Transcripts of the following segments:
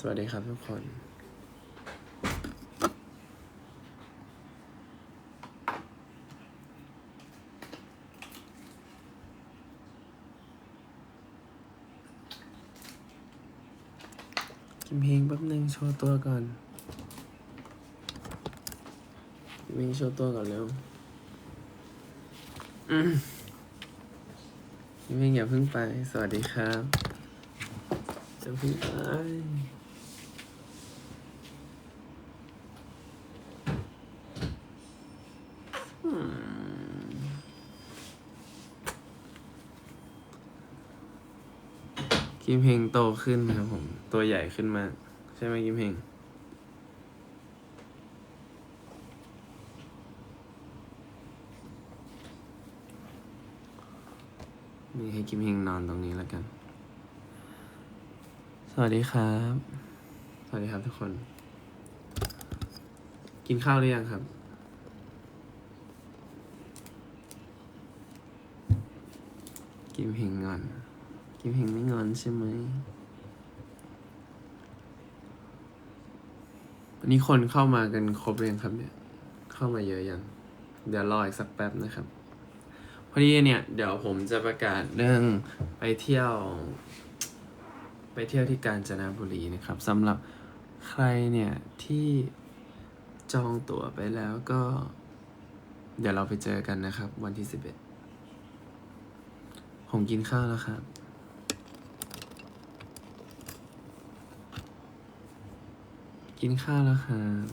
สวัสดีครับทุกคน กิมเพลงแป๊บหนึ่งโชว์ตัวก่อนกิมเพลงโชว์ตัวก่อนเร็วจิมเพลงอย่าเพิ่งไป สวัสดีครับจะเพิ่งไป กิมเพลงโตขึ้นครับผม ตัวใหญ่ขึ้นมาก ใช่ไหมกิมเพลงนี่ให้กิมเพลงนอนตรงนี้แล้วกัน สวัสดีครับ สวัสดีครับทุกคน กินข้าวหรือยังครับกิมเพลงงอน กิมเพลงไม่งอนใช่ไหมวันนี้คนเข้ามากันครบเรียงครับเนี่ย เข้ามาเยอะยัง เดี๋ยวรออีกสักแป๊บนะครับ พอดีเนี่ย เดี๋ยวผมจะประกาศเรื่องไปเที่ยว ไปเที่ยวที่กาญจนบุรีนะครับสำหรับใครเนี่ยที่จองตั๋วไปแล้วก็ เดี๋ยวเราไปเจอกันนะครับ วันที่สิบเอ็ดผมกินข้าวแล้วครับ กินข้าวแล้วครับ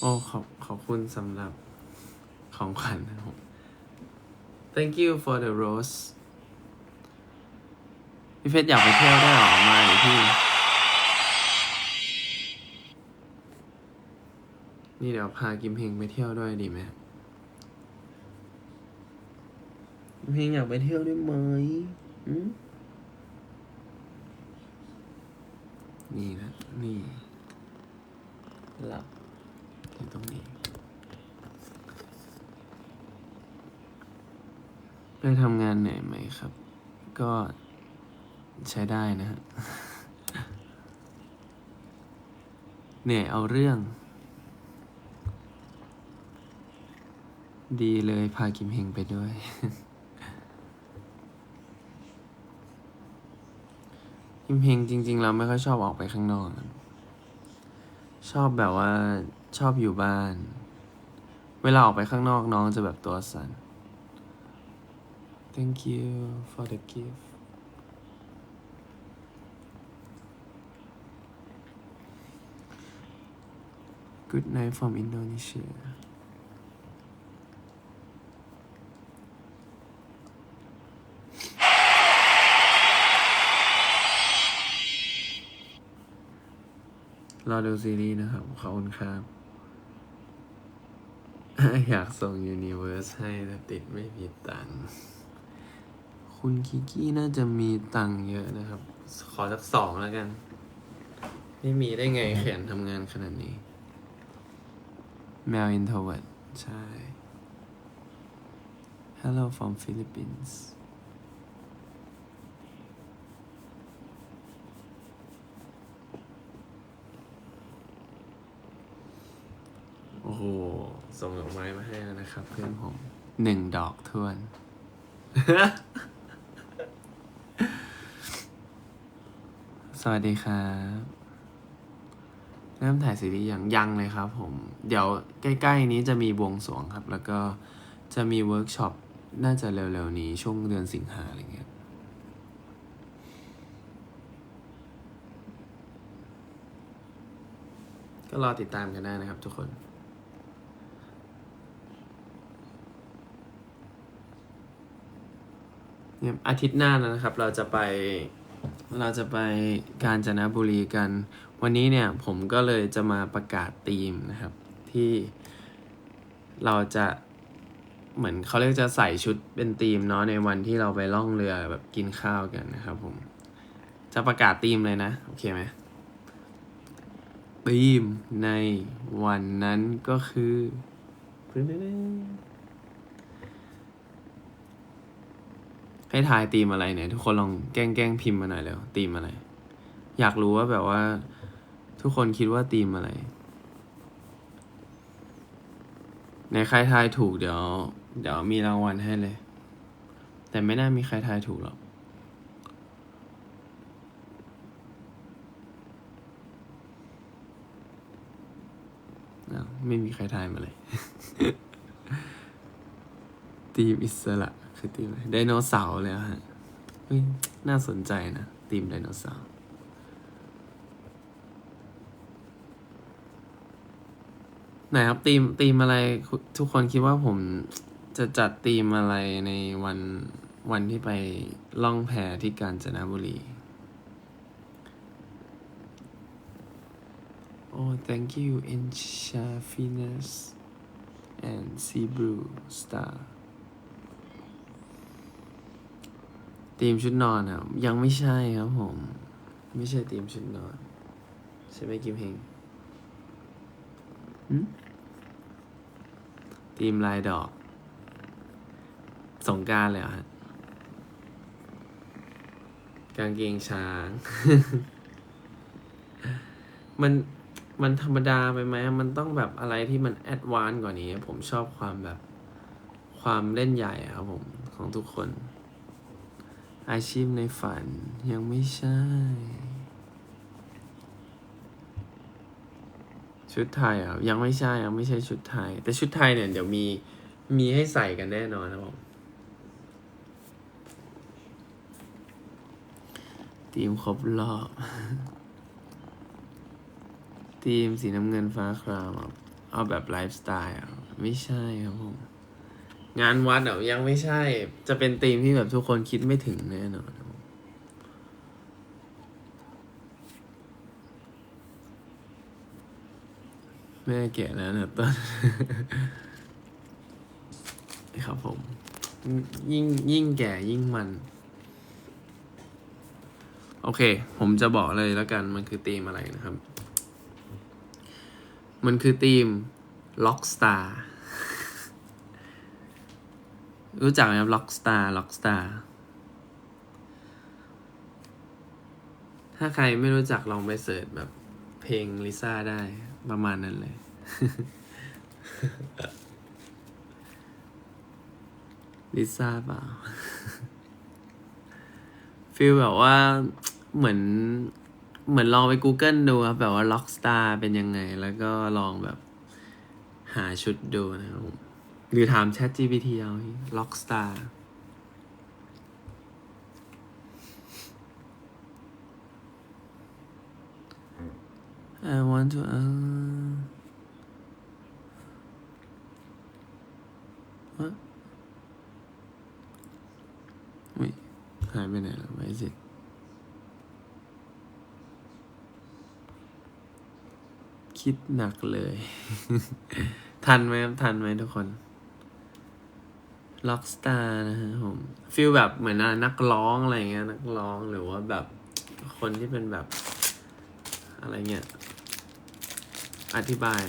โอ้ขอบขอบคุณสำหรับของขวัญนะครับ thank you for the rose พี่เพชรอยากไปเที่ยวได้หรอมาดิพี่ นี่เดี๋ยวพากิมเพงไปเที่ยวด้วยดีไหมกิม เพลงอยากไปเที่ยวด้วยไหมอืมนี่นะ นี่ หลับอยู่ตรงนี้ ไปทำงานเหนื่อยไหมครับ ก็ใช้ได้นะฮะ เหนื่อยเอาเรื่อง ดีเลยพากิมเฮงไปด้วย กิมเฮงจริง ๆ เราไม่ค่อยชอบออกไปข้างนอก ชอบแบบว่าชอบอยู่บ้าน เวลาออกไปข้างนอกน้องจะแบบตัวสั่น thank you for the gift good night from Indonesia รอดูซีรีส์นะครับ ขอบคุณครับ อยากส่ง Universe ให้แต่ติดไม่มีตังค์คุณคิกี้น่าจะมีตังค์เยอะนะครับ ขอสักสองแล้วกัน ไม่มีได้ไงขยันทำงานขนาดนี้ แมว introvert ใช่ Hello from Philippines โอ้โห ส่งดอกไม้มาให้แล้วนะครับ เพื่อนผมหนึ่งดอกทวน สวัสดีครับ เริ่มถ่ายซีรีส์ยังยังเลยครับผม เดี๋ยวใกล้ๆนี้จะมีบวงสรวงครับ แล้วก็จะมีเวิร์กช็อปน่าจะเร็วๆนี้ช่วงเดือนสิงหาอะไรเงี้ยก็รอติดตามกันได้นะครับทุกคน เนี่ย อาทิตย์หน้านะครับ เราจะไปเราจะไปกาญจนบุรีกัน วันนี้เนี่ยผมก็เลยจะมาประกาศธีมนะครับ ที่เราจะเหมือนเขาเรียกจะใส่ชุดเป็นธีมเนาะในวันที่เราไปล่องเรือแบบกินข้าวกันนะครับผม จะประกาศธีมเลยนะ โอเคไหมธีมในวันนั้นก็คือ ให้ทายธีมอะไรเนี่ย ทุกคนลองแกล้งแกล้งพิมพ์มาหน่อยเร็วธีมอะไร อยากรู้ว่าแบบว่า ทุกคนคิดว่าธีมอะไรในใครทายถูกเดี๋ยว เดี๋ยวมีรางวัลให้เลย แต่ไม่น่ามีใครทายถูกหรอกไม่มีใครทายมาเลยทีมอิสระ คือทีมไดโนเสาร์เลยฮะน่าสนใจนะทีมไดโนเสาร์ไหนครับทีมทีมอะไรทุกคนคิดว่าผมจะจัดทีมอะไรในวันวันที่ไปล่องแพที่กาญจนบุรี Oh, thank you, Enchafiness and Sea Brew Star. ทีมชุดนอนครับยังไม่ใช่ครับผม ไม่ใช่ทีมชุดนอน ใช่ไหมกิมเฮงหึทีมลายดอก สงการเลยอฮะกางเกงช้าง มันมันธรรมดาไปไหม มันต้องแบบอะไรที่มันแอดวานซ์กว่านี้ ผมชอบความแบบ ความเล่นใหญ่ครับผม ของทุกคน อาชีพในฝันยังไม่ใช่ ชุดไทยอะยังไม่ใช่ยังไม่ใช่ชุดไทย แต่ชุดไทยเนี่ย เดี๋ยวมีมีให้ใส่กันแน่นอนนะผมทีมครบรอบ ทีมสีน้ำเงินฟ้าครามอะเอาแบบไลฟ์สไตล์อะไม่ใช่ครับผม งานวัดอะยังไม่ใช่ จะเป็นทีมที่แบบทุกคนคิดไม่ถึงแน่นอนแม่แก่แล้วนะต้นครับผม ยิ่งยิ่งแก่ยิ่งมัน โอเค ผมจะบอกเลยแล้วกันมันคือธีมอะไรนะครับ มันคือธีม Lockstar รู้ รู้จักไหมครับ Lockstar Lockstar ถ้าใครไม่รู้จักลองไปเสิร์ชแบบ เพลงลิซ่าได้ประมาณนั้นเลย ลิซ่าเปล่าฟีลแบบว่าเหมือนเหมือนลองไป Google ดูครับ แบบว่า Lockstar เป็นยังไง แล้วก็ลองแบบหาชุดดูนะครับผม หรือถาม Chat GPT เอา Lockstar I want to uh, what อุ๊ยหายไปไหนแล้วไว้สิคิดหนักเลย ทันไหมครับ ทันไหมทุกคน Rockstar นะฮะผมฟีลแบบเหมือนนักร้องอะไรเงี้ยนักร้องหรือว่าแบบคนที่เป็นแบบ อะไรเงี้ยอธิบาย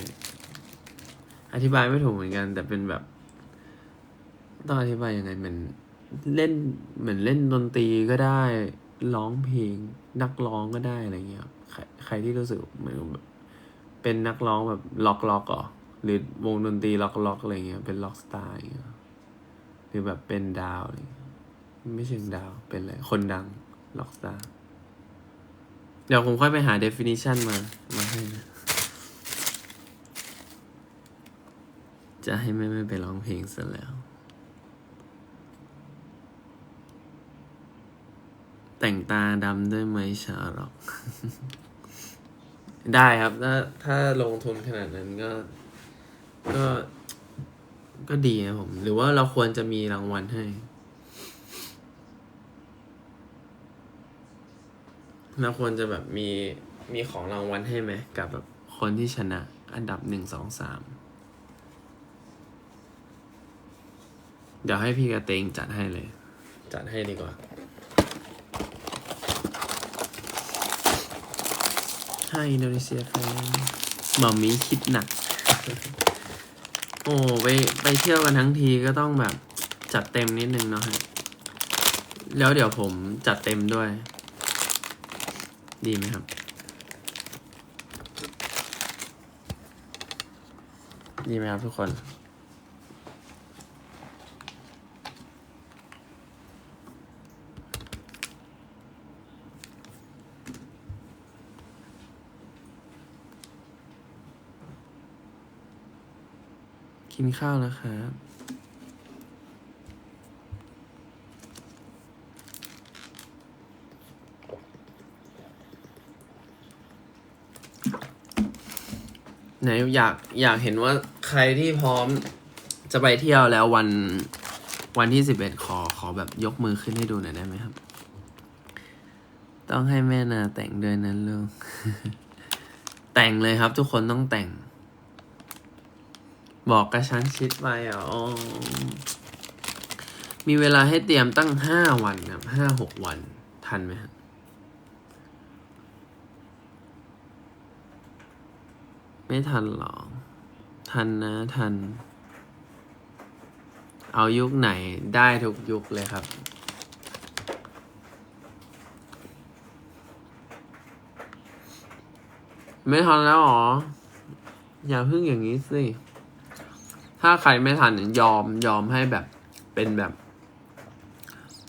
อธิบายไม่ถูกเหมือนกัน แต่เป็นแบบ ต้องอธิบายยังไงเหมือนเล่นเหมือนเล่นดนตรีก็ได้ร้องเพลง นักร้องก็ได้อะไรเงี้ยใครใครที่รู้สึกเหมือนแบบเป็นนักร้องแบบล็อกล็อกอ๋อหรือวงดนตรีล็อกล็อกอะไรเงี้ยเป็นล็อกสไตา ร์อย่างเงี้ยหรือแบบเป็นดาวไรเงี้ยไม่ใช่ดาวเป็นอะไรคนดังล็อกสตาร์เดี๋ยวผมค่อยไปหา definition มา มาให้นะจะให้แม่ไม่ไปร้องเพลงซะแล้ว แต่งตาดำด้วยไหมชาร็อก ได้ครับ ถ้าถ้าลงทุนขนาดนั้นก็ ก็ดีนะผม หรือว่าเราควรจะมีรางวัลให้ เราควรจะแบบมีมีของรางวัลให้ไหมกับแบบคนที่ชนะอันดับหนึ่งสองสามเดี๋ยวให้พี่กระเตงจัดให้เลย จัดให้ดีกว่า ให้อินโดนีเซียแฟนหมามีคิดหนัก โอ้ไปไปเที่ยวกันทั้งทีก็ต้องแบบจัดเต็มนิดนึงเนาะฮะ แล้วเดี๋ยวผมจัดเต็มด้วย ดีไหมครับ ดีไหมครับทุกคน กินข้าวแล้วครับไหนอยากอยากเห็นว่าใครที่พร้อมจะไปเที่ยวแล้ววันวันที่สิบเอ็ดขอขอแบบยกมือขึ้นให้ดูหน่อยได้ไหมครับ ต้องให้แม่นาแต่งด้วยนั้นลูกแต่งเลยครับทุกคนต้องแต่ง บอกกระชั้นชิดไปอะอ๋อมีเวลาให้เตรียมตั้งห้าวันครับห้าหกวัน ทันไหมครับไม่ทันหรอ ทันนะ ทัน เอายุคไหนได้ทุกยุคเลยครับ ไม่ทันแล้วหรอ อย่าเพิ่งอย่างนี้สิ ถ้าใครไม่ทันยอมยอมให้แบบเป็นแบบ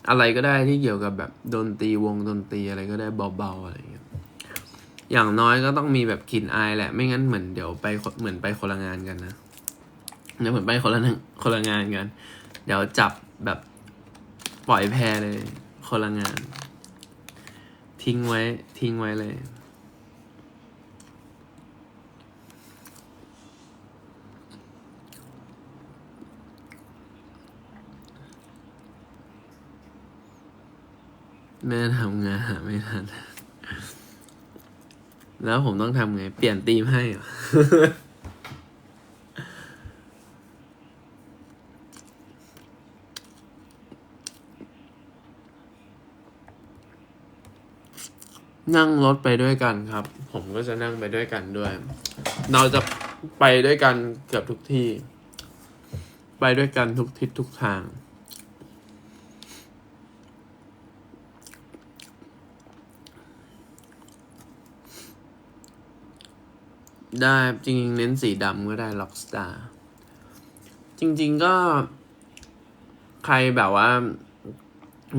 อะไรก็ได้ที่เกี่ยวกับแบบดนตรีวงดนตรีอะไรก็ได้เบาๆอะไรอย่างเงี้ยอย่างน้อยก็ต้องมีแบบกลิ่นอายแหละ ไม่งั้นเหมือนเดี๋ยวไปเหมือนไปคนละงานกันนะเดี๋ยวเหมือนไปคนละคนละงานกัน เดี๋ยวจับแบบปล่อยแพรเลยคนละงาน ทิ้งไว้ทิ้งไว้เลย แม่ทำงานหาไม่ทัน แล้วผมต้องทำไง เปลี่ยนธีมให้เหรอนั่งรถไปด้วยกันครับ ผมก็จะนั่งไปด้วยกันด้วย เราจะไปด้วยกันเกือบทุกที่ ไปด้วยกันทุกทิศทุกทาง ได้จริงๆเน้นสีดำก็ได้ Rockstar จริง ๆก็ ใครแบบว่า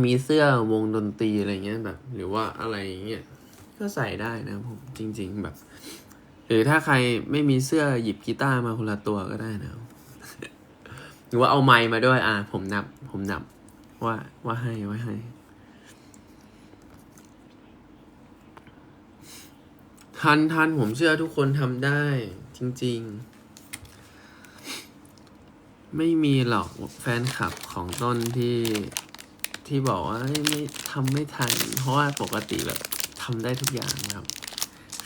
มีเสื้อวงดนตรีอะไรเงี้ยแบบ หรือว่าอะไรเงี้ยก็ใส่ได้นะผม จริง ๆ แบบ หรือถ้าใครไม่มีเสื้อหยิบกีตาร์มาคนละตัวก็ได้นะ หรือว่าเอาไมค์มาด้วย อะผมนับ ผมนับ ว่าว่าให้ว่าให้ ทันทันผมเชื่อทุกคนทำได้ จริง ๆ ไม่มีหรอกแฟนคลับของต้นที่ที่บอกว่าไม่ทำไม่ทัน เพราะว่าปกติแบบทำได้ทุกอย่างครับ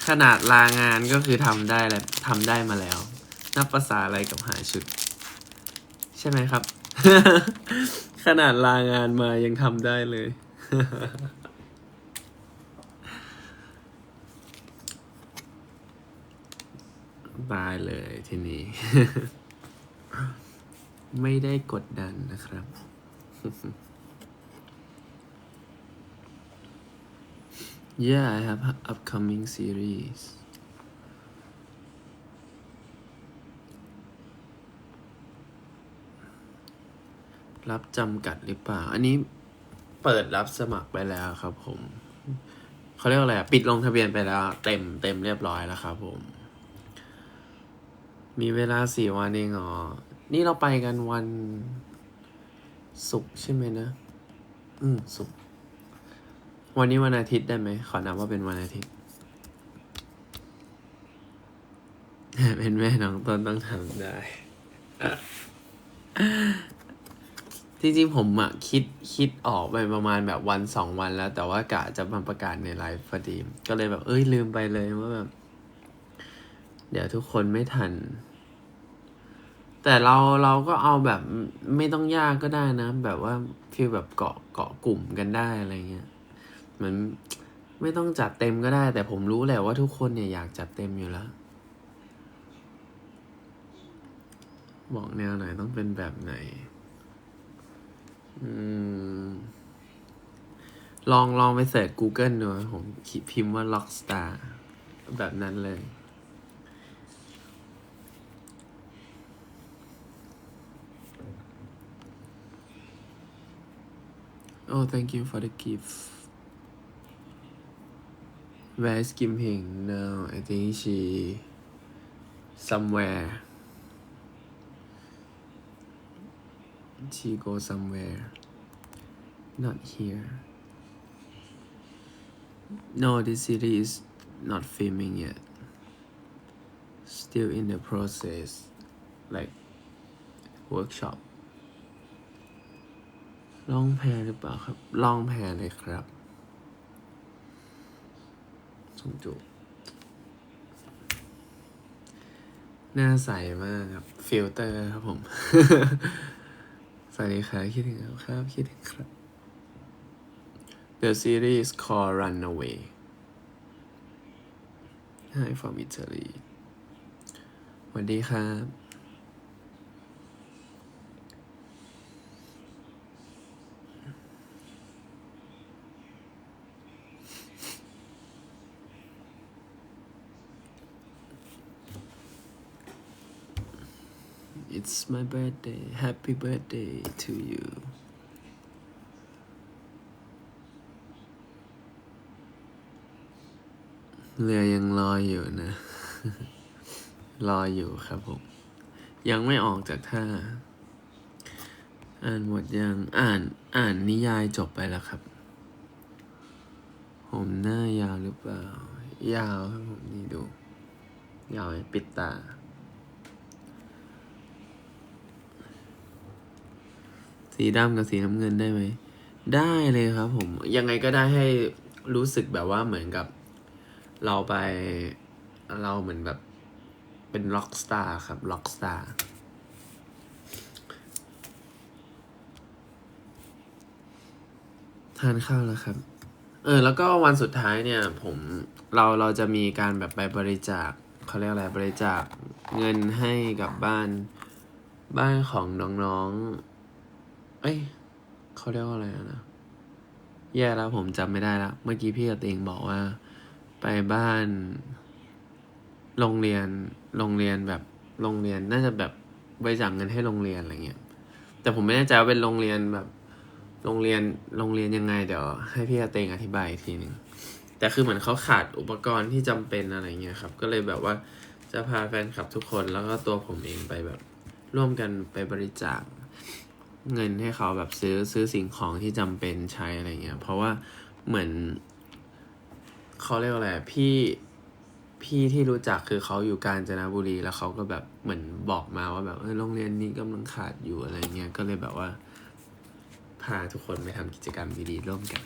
ขนาดลางานก็คือทำได้แล้วทำได้มาแล้ว นับภาษาอะไรกับหาชุด ใช่ไหมครับ ขนาดลางานมายังทำได้เลย ตายเลยทีนี้ ไม่ได้กดดันนะครับ yeah I have upcoming series รับจำกัดหรือเปล่า อันนี้เปิดรับสมัครไปแล้วครับผม เขาเรียกว่าอะไรอะปิดลงทะเบียนไปแล้ว เต็มเต็มเรียบร้อยแล้วครับผม มีเวลาสี่วันเองเหรอ นี่เราไปกันวันศุกร์ใช่ไหมนะ อืมศุกร์วันนี้วันอาทิตย์ได้ไหม ขอนับว่าเป็นวันอาทิตย์ เป็นแม่น้องต้นต้องทำได้ จริงๆผมอะคิดคิดออกไปประมาณแบบวันสองวันแล้ว แต่ว่ากะจะมาประกาศในไลฟ์พอดี ก็เลยแบบเอ้ยลืมไปเลยว่าแบบ เดี๋ยวทุกคนไม่ทัน แต่เราเราก็เอาแบบไม่ต้องยากก็ได้นะ แบบว่าฟีลแบบเกาะเกาะกลุ่มกันได้อะไรเงี้ยเหมือนไม่ต้องจัดเต็มก็ได้ แต่ผมรู้แหละว่าทุกคนเนี่ยอยากจัดเต็มอยู่แล้ว บอกแนวไหนต้องเป็นแบบไหน อืมลองลองไปเสิร์ช Google ดูผมพิมพ์ว่า Rockstar แบบนั้นเลย Oh thank you for the gift Where is Kim Heng now? I think she somewhere. She go somewhere. Not here. No this city is not filming yet. Still in the process like workshop ล่องแพหรือเปล่าครับ ล่องแพเลยครับสมจุหน้าใสมากครับ ฟิลเตอร์ครับผม สวัสดีครับคิดถึงครับครับคิดถึงครับ The series called Runaway Hi from Italy สวัสดีครับ It's my birthday Happy birthday to you เรือยังรอยอยู่นะรอยอยู่ครับผม ยังไม่ออกจากท่า อ่านหมดยังอ่านอ่านนิยายจบไปแล้วครับ ผมหน้ายาวหรือเปล่า ยาวครับผมนี่ดู ยาวไหมปิดตา สีดำกับสีน้ำเงินได้ไหม ได้เลยครับผม ยังไงก็ได้ให้รู้สึกแบบว่าเหมือนกับ เราไปเราเหมือนแบบเป็นล็อกสตาร์ครับล็อกสตาร์ทานข้าวแล้วครับ เออ แล้วก็วันสุดท้ายเนี่ยผมเราเราจะมีการแบบไปบริจาคเขาเรียกอะไรบริจาคเงินให้กับบ้านบ้านของน้องๆ เอ้ยเขาเรียกว่าอะไรนะ แย่แล้วผมจำไม่ได้แล้ว เมื่อกี้พี่กับเตงบอกว่า ไปบ้าน โรงเรียน โรงเรียนแบบ โรงเรียนน่าจะแบบบริจาคเงินให้โรงเรียนอะไรเงี้ย แต่ผมไม่แน่ใจว่าเป็นโรงเรียนแบบ โรงเรียน โรงเรียนยังไง เดี๋ยวให้พี่กับเตงอธิบายอีกทีหนึ่งแต่คือเหมือนเขาขาดอุปกรณ์ที่จำเป็นอะไรเงี้ยครับ ก็เลยแบบว่าจะพาแฟนคลับทุกคนแล้วก็ตัวผมเองไปแบบ ร่วมกันไปบริจาค เงินให้เขาแบบซื้อซื้อสิ่งของที่จำเป็นใช้อะไรเงี้ย เพราะว่าเหมือนเขาเรียกว่าอะไรพี่พี่ที่รู้จักคือเขาอยู่กาญจนบุรีแล้วเขาก็แบบเหมือนบอกมาว่าแบบเออโรงเรียนนี้กำลังขาดอยู่อะไรเงี้ยก็เลยแบบว่า พาทุกคนไปทำกิจกรรมดีๆร่วมกัน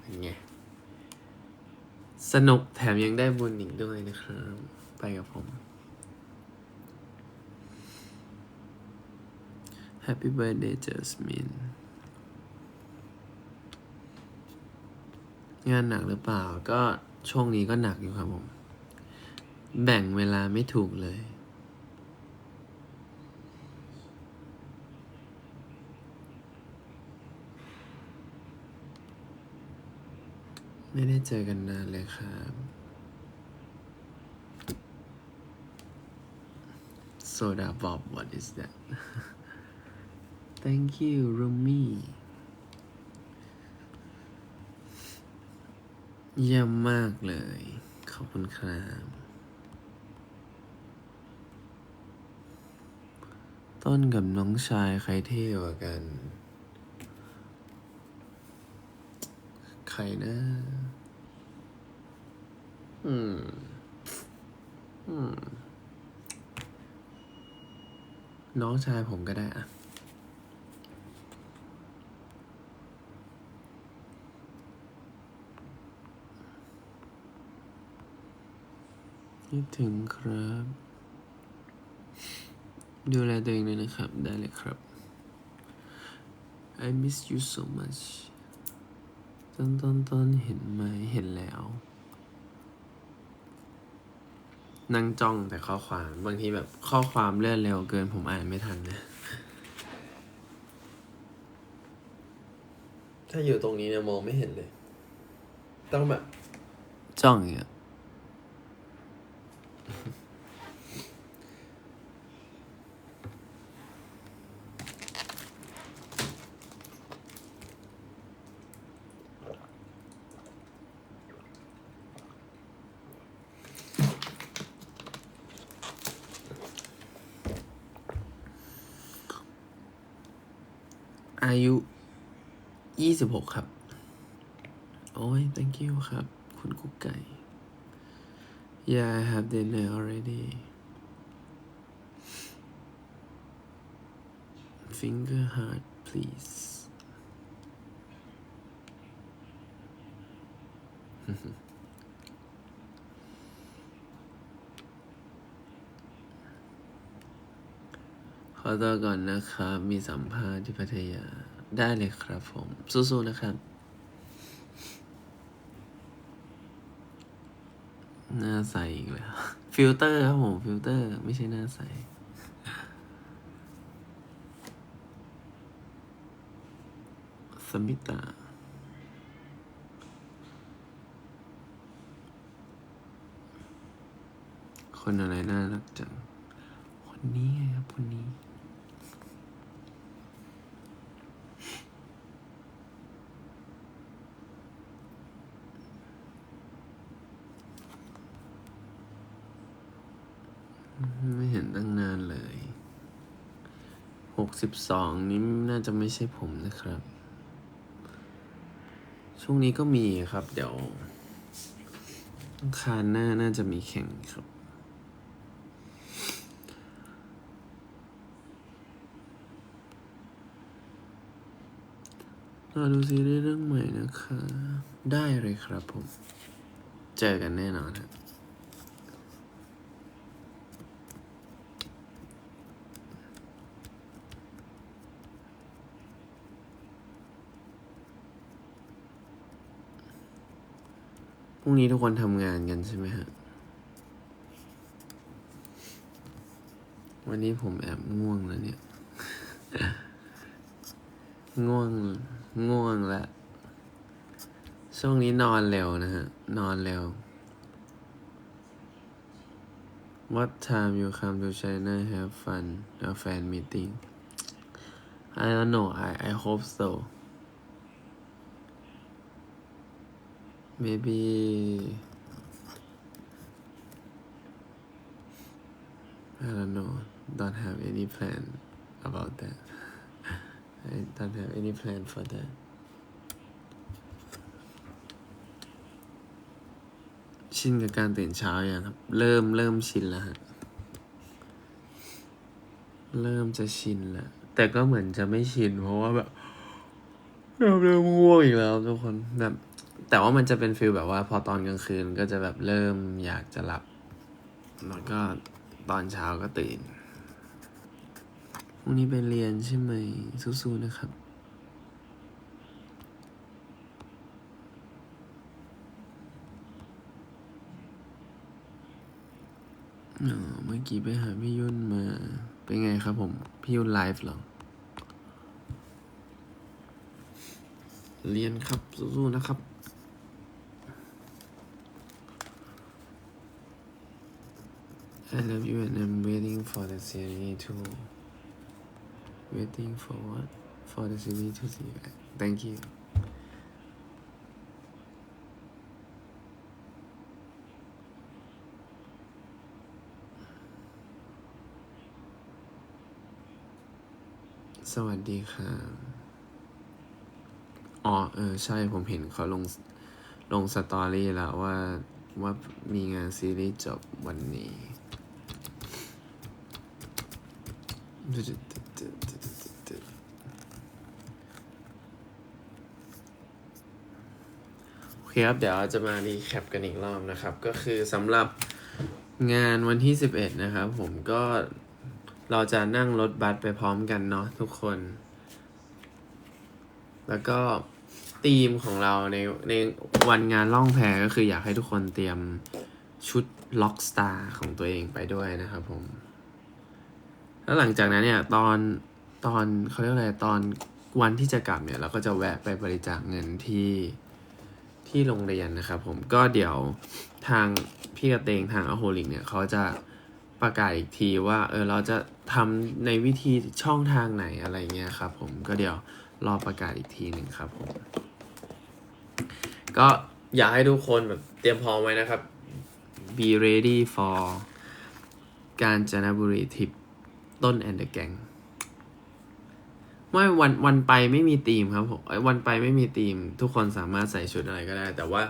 เป็นไงสนุกแถมยังได้บุญอีกด้วยนะครับ ไปกับผม Happy birthday Jasmine งานหนักหรือเปล่า ก็ช่วงนี้ก็หนักอยู่ครับผม แบ่งเวลาไม่ถูกเลย ไม่ได้เจอกันนานเลยครับ Soda Bob what is that Thank you Rumi เยี่ยมมากเลย ขอบคุณครับต้นกับน้องชายใครเท่กว่ากัน ใครนะ อืม อืม น้องชายผมก็ได้อะ คิดถึงครับ ดูแลตัวเองเลยนะครับ ได้เลยครับ I miss you so much ต้นต้นต้นเห็นไหมเห็นแล้วนั่งจ้องแต่ข้อความบางทีแบบข้อความเลื่อนเร็วเกินผมอ่านไม่ทันนะถ้าอยู่ตรงนี้เนี่ยมองไม่เห็นเลย ต้องแบบ จ้องอย่างเงี้ย อายุยี่สิบหกครับ โอ้ย thank you ครับ คุณกุ๊กไก่ yeah I have dinner already finger heart please ขอตัวก่อนนะครับ มีสัมภาษณ์ที่พัทยา ได้เลยครับผม สู้ๆนะครับ หน้าใสอีกแล้วฟิลเตอร์ครับผมฟิลเตอร์ไม่ใช่หน้าใสสมิตาคนอะไรน่ารักจัง คนนี้ไงครับ คนนี้ กสิบสองนี้น่าจะไม่ใช่ผมนะครับ ช่วงนี้ก็มีครับ เดี๋ยวคานหน้าน่าจะมีแข่งครับรอดูซีรีส์เรื่องใหม่นะคะ ได้เลยครับผม เจอกันแน่นอนครับ รุ่งนี้ทุกคนทำงานกันใช่ไหมฮะ วันนี้ผมแอบง่วงแล้วเนี่ย ง่วง ง่วงแล้ว ช่วงนี้นอนเร็วนะฮะ นอนเร็ว What time you come to China have fun a fan meeting I don't know I I hope so maybe I don't know don't have any plan about that I don't have any plan for that ชินกับการตื่นเช้าอย่างครับ เริ่มเริ่มชินแล้วฮะเริ่มจะชินแล้วแต่ก็เหมือนจะไม่ชิน เพราะว่าแบบเริ่มเริ่มง่วงอีกแล้วทุกคนแบบ แต่ว่ามันจะเป็นฟิลแบบว่าพอตอนกลางคืนก็จะแบบเริ่มอยากจะหลับ แล้วก็ตอนเช้าก็ตื่นพรุ่งนี้ไปเรียนใช่ไหมสู้ๆนะครับเมื่อกี้ไปหาพี่ยุ่นมา เป็นไงครับผม พี่ยุ่นไลฟ์เหรอ เรียนครับสู้ๆนะครับ I love you and I'm waiting for the series to waiting for what for the series to see thank you สวัสดีค่ะ อ๋อ เออ ใช่ ผมเห็นเขาลง ลงสตอรี่แล้วว่า ว่ามีงานซีรีส์จบวันนี้ โอเคครับ เดี๋ยวจะมารีแคปกันอีกรอบนะครับ ก็คือสำหรับงานวันที่11นะครับ ผมก็เราจะนั่งรถบัสไปพร้อมกันเนาะทุกคน แล้วก็ธีมของเราในในวันงานล่องแพก็คืออยากให้ทุกคนเตรียมชุดล็อกสตาร์ของตัวเองไปด้วยนะครับผม แล้วหลังจากนั้นเนี่ยตอนตอนเขาเรียกอะไรตอนวันที่จะกลับเนี่ยเราก็จะแวะไปบริจาคเงินที่ที่โรงเรียนนะครับผมก็เดี๋ยวทางพี่กระเตงทางอโฮลิกเนี่ยเขาจะประกาศอีกทีว่าเออเราจะทำในวิธีช่องทางไหนอะไรเงี้ยครับผมก็เดี๋ยวรอประกาศอีกทีหนึ่งครับผมก็อยากให้ทุกคนแบบเตรียมพร้อมไว้นะครับ be ready for การจนบุรีทริป ต้นแอนเดอร์แกงไม่วันวันไปไม่มีธีมครับผมเอ้วันไปไม่มีธีม ทุกคนสามารถใส่ชุดอะไรก็ได้ แต่ว่า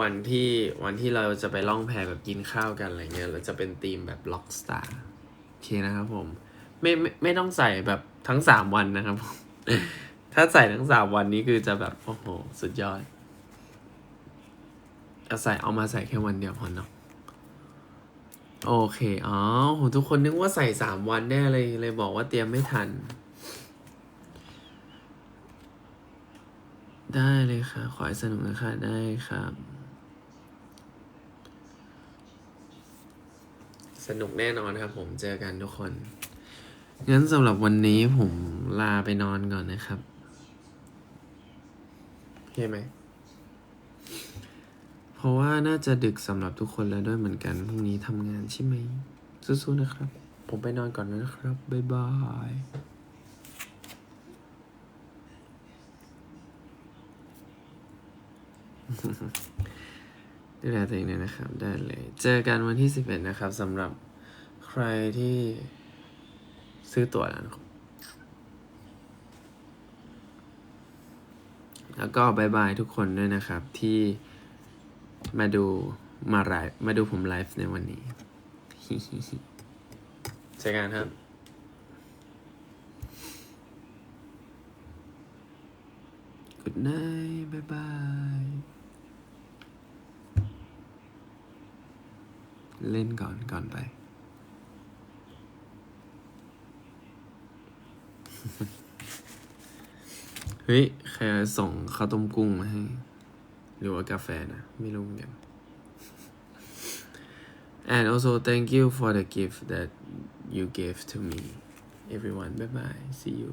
วันที่วันที่เราจะไปล่องแพแบบกินข้าวกันอะไรเงี้ยเราจะเป็นธีมแบบล็อกสตาร์โอเคนะครับผมไม่ไม่ไม่ต้องใส่แบบทั้งสามวันนะครับผมถ้าใส่ทั้งสามวันนี้คือจะแบบโอ้โห สุดยอดเอาใส่เอามาใส่แค่วันเดียวพอเนาะ โอเค อ๋อทุกคนนึกว่าใส่สามวันแน่เลยเลยบอกว่าเตรียมไม่ทัน ได้เลยค่ะ ขอให้สนุกนะคะได้ครับ สนุกแน่นอนครับผมเจอกันทุกคน งั้นสำหรับวันนี้ผมลาไปนอนก่อนนะครับโอเคไหม เพราะว่าน่าจะดึกสำหรับทุกคนแล้วด้วยเหมือนกันพรุ่งนี้ทำงานใช่ไหมสู้ๆนะครับ ผมไปนอนก่อนแล้วนะครับ บ๊ายบายดูแลตัวเองด้วยนะครับ ได้เลย เจอกันวันที่11นะครับสำหรับใครที่ซื้อตั๋วแล้วนะครับ แล้วก็บายบายทุกคนด้วยนะครับที่ มาดูมาไลฟ์มาดูผมไลฟ์ในวันนี้เจอกันครับ Good night บายบาย เล่นก่อนก่อนไปเฮ้ย ใครส่งข้าวต้มกุ้งมาให้ หรือว่ากาแฟนะ ไม่รู้เหมือนกัน and also thank you for the gift that you gave to me everyone bye bye see you